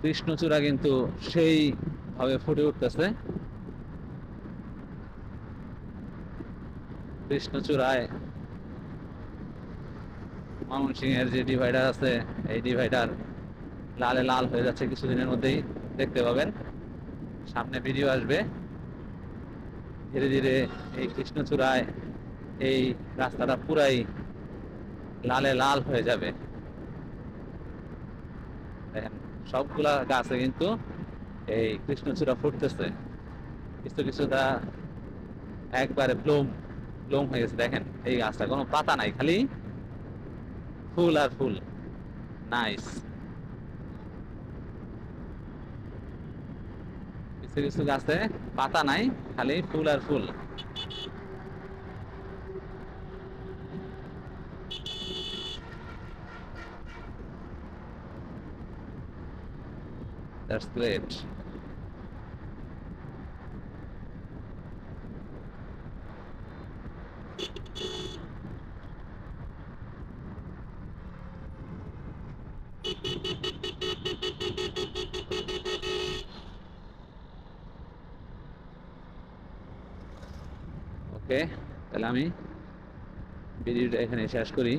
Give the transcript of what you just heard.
কৃষ্ণচূড়া কিন্তু সেই ভাবে ফুটে উঠতেছে। কৃষ্ণচূড়ায় ময়মনসিংহের যে ডিভাইডার আছে, এই ডিভাইডার লালে লাল হয়ে যাচ্ছে কিছুদিনের মধ্যেই, দেখতে পাবেন। সামনে ভিডিও আসবে। ধীরে ধীরে এই কৃষ্ণচূড়ায় এই রাস্তাটা পুরাই লালে লাল হয়ে যাবে। দেখেন সবগুলা গাছে কিন্তু এই কৃষ্ণচূড়া ফুটতেছে। কিছু কিছুটা একবারে ব্লুম ব্লুম হয়ে গেছে, দেখেন। এই গাছটা কোনো পাতা নাই, খালি ফুল আর ফুল। নাইস কিছু কিছু গাছে পাতা নাই, খালি ফুল আর ফুল। That's great. ওকে তাহলে আমি ভিডিওটা এখানে শেষ করি